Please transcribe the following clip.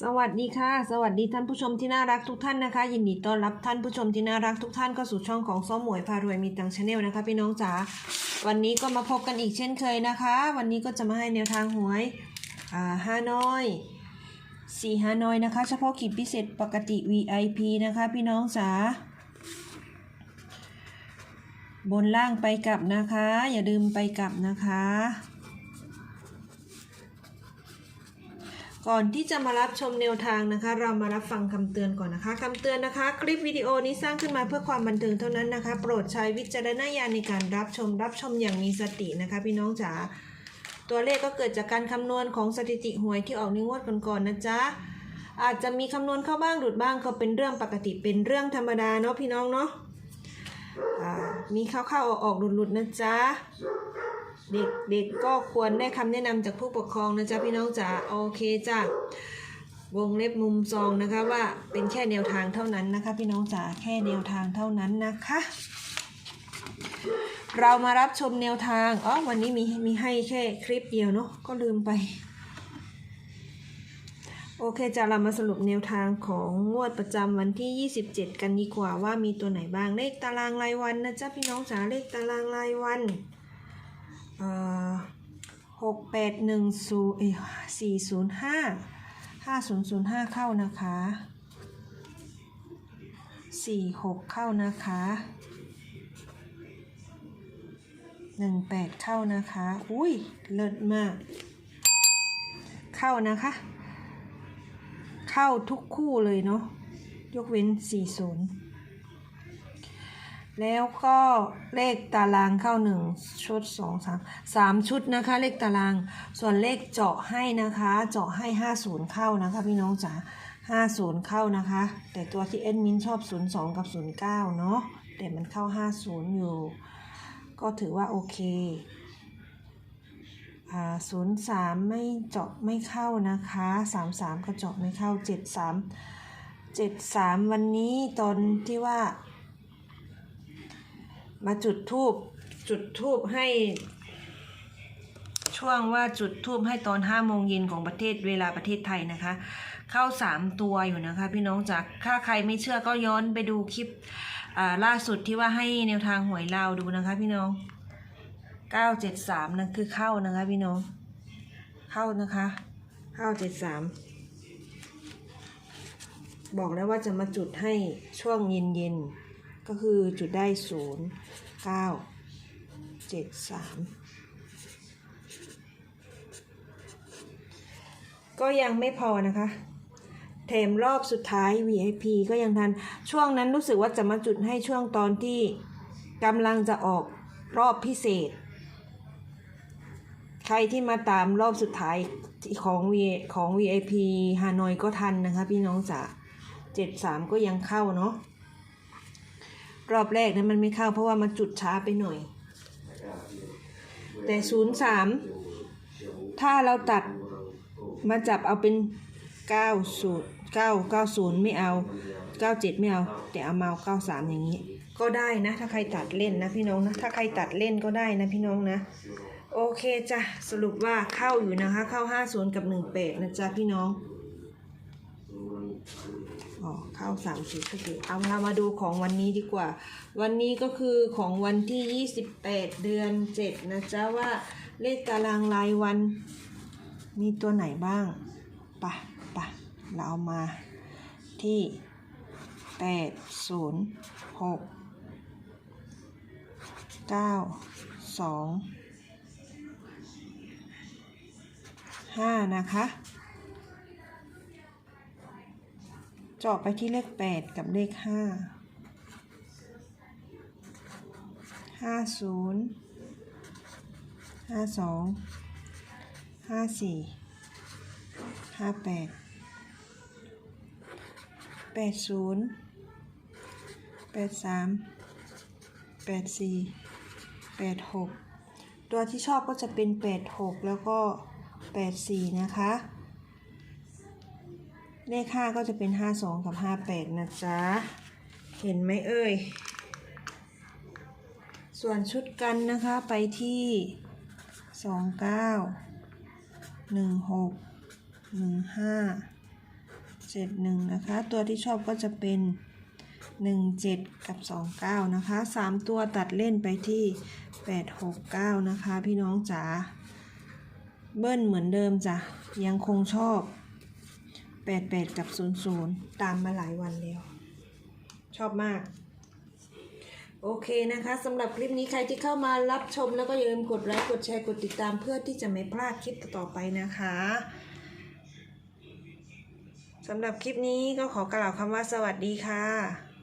สวัสดีค่ะ สวัสดีท่านผู้ชมที่น่ารักทุกท่านนะคะ ยินดีต้อนรับท่านผู้ชมที่น่ารักทุกท่านเข้าสู่ช่องของซ้อมหมวยพารวยมีตังชาแนลนะคะ พี่น้องจ๋าวันนี้ก็มาพบกันอีกเช่นเคยนะคะ วันนี้ก็จะมาให้แนวทางหวยอ่าฮานอยสี่ฮานอยนะคะ เฉพาะกิจพิเศษปกติ VIP นะคะ พี่น้องจ๋าบนล่างไปกลับนะคะ อย่าลืมไปกลับนะคะ ก่อนที่จะมารับชมแนวทางนะคะ เรามารับฟังคำเตือนก่อนนะคะคำเตือนนะคะ คลิปวิดีโอนี้สร้างขึ้นมาเพื่อความบันเทิงเท่านั้นนะคะ โปรดใช้วิจารณญาณในการรับชมรับชมอย่างมีสตินะคะ พี่น้องจ๋าตัวเลขก็เกิดจากการคำนวณของสถิติหวยที่ออกในงวดก่อนๆนะจ๊ะอาจจะมีคำนวณเข้าบ้างหลุดบ้างก็เป็นเรื่องปกติเป็นเรื่องธรรมดาเนาะพี่น้องเนาะมีเข้าๆออกๆหลุดๆนะจ๊ะ เด็กเด็กก็ควรได้คำแนะนำจากผู้ปกครองนะจ๊ะพี่น้องจ๋าโอเคจ้ะวงเล็บมุมซองนะคะว่าเป็นแค่แนวทางเท่านั้นนะคะ พี่น้องจ๋าแค่แนวทางเท่านั้นนะคะ เรามารับชมแนวทางอ๋อวันนี้มีมีให้แค่คลิปเดียวเนาะก็ลืมไป โอเคจะเรามาสรุปแนวทางของงวดประจำวันที่ 27 กันดีกว่าว่ามีตัวไหนบ้างเลขตารางรายวันนะจ๊ะพี่น้องจ๋าเลขตารางรายวัน หกแปดหนึ่งศูนย์สี่ศูนย์ห้าห้าศูนย์ศูนย์ห้าเข้านะคะสี่หกเข้านะคะหนึ่งแปดเข้านะคะ อุ้ย เลิศมาก เข้านะคะ เข้าทุกคู่เลยเนาะ ยกเว้นสี่ศูนย์ แล้วก็เลขตารางเข้าหนึ่งชุดสองสามสามชุดนะคะ เลขตาราง ส่วนเลขเจาะให้นะคะ เจาะให้ห้าศูนย์เข้านะคะ พี่น้องจ๋าห้าศูนย์เข้านะคะ แต่ตัวที่เอ็นมินชอบศูนย์สองกับศูนย์เก้าเนาะแต่มันเข้าห้าศูนย์อยู่ ก็ถือว่าโอเคศูนย์สามไม่เจาะไม่เข้านะคะสามสามก็เจาะไม่เข้าเจ็ดสามเจ็ดสามวันนี้ตอนที่ว่า มาจุดทูบจุดทูบให้ ช่วงว่าจุดทูบให้ตอนห้าโมงเย็นของประเทศเวลาประเทศไทยนะคะ เข้าสามตัวอยู่นะคะ พี่น้องจากถ้าใครไม่เชื่อก็ย้อนไปดูคลิปล่าสุดที่ว่าให้แนวทางหวยลาวดูนะคะ พี่น้องเก้าเจ็ดสามนั่นคือเข้านะคะ พี่น้อง เข้านะคะเก้าเจ็ดสามบอกแล้วว่าจะมาจุดให้ช่วงเย็นเย็นๆ ก็คือจุดได้ศูนย์เก้าเจ็ดสามก็ยังไม่พอนะคะแถมรอบสุดท้าย VIP ก็ยังทัน ช่วงนั้นรู้สึกว่าจะมาจุดให้ช่วงตอนที่กำลังจะออกรอบพิเศษ ใครที่มาตามรอบสุดท้ายของ V ของ VIP ฮานอยก็ทันนะคะพี่น้องจ๋าเจ็ดสามก็ยังเข้าเนาะ รอบแรกนั้นมันไม่เข้าเพราะว่ามันจุดช้าไปหน่อย แต่ศูนย์สามถ้าเราตัดมาจับเอาเป็นเก้าศูนย์เก้าเก้าศูนย์ไม่เอาเก้าเจ็ดไม่เอา แต่เอามาเก้าสามอย่างนี้ ก็ได้นะ ถ้าใครตัดเล่นนะพี่น้องนะถ้าใครตัดเล่นก็ได้นะพี่น้องนะโอเคจ้ะสรุปว่าเข้าอยู่นะคะ เข้าห้าศูนย์กับหนึ่งแปดนะจ๊ะพี่น้อง อ๋อเข้าสามสิบก็คือเอาเรามาดูของวันนี้ดีกว่า วันนี้ก็คือของวันที่28เดือน7นะจ๊ะว่าเลขตารางรายวัน มีตัวไหนบ้างปะปะเราเอามาที่แปดศูนย์หกเก้าสองห้าสี่ห้า แปดแปดศูนย์แปดสามแปดสี่แปดหกตัวที่ชอบก็จะเป็นแปดหกแล้วก็แปดสี่นะคะ เลขห้าก็จะเป็นห้าสองกับห้าแปดนะจ๊ะ เห็นไหมเอ่ย ส่วนชุดกันนะคะไปที่สองเก้าหนึ่งหกหนึ่งห้าเจ็ดหนึ่งนะคะ ตัวที่ชอบก็จะเป็นหนึ่งเจ็ดกับสองเก้านะคะสามตัวตัดเล่นไปที่แปดหกเก้านะคะ พี่น้องจ๋าเบิ้ลเหมือนเดิมจ้ะยังคงชอบ แปดแปดกับศูนย์ศูนย์ตามมาหลายวันแล้ว ชอบมาก โอเคนะคะสำหรับคลิปนี้ใครที่เข้ามารับชมแล้วก็อย่าลืมกดไลค์กดแชร์กดติดตามเพื่อที่จะไม่พลาดคลิปต่อไปนะคะสำหรับคลิปนี้ก็ขอกล่าวคำว่าสวัสดีค่ะ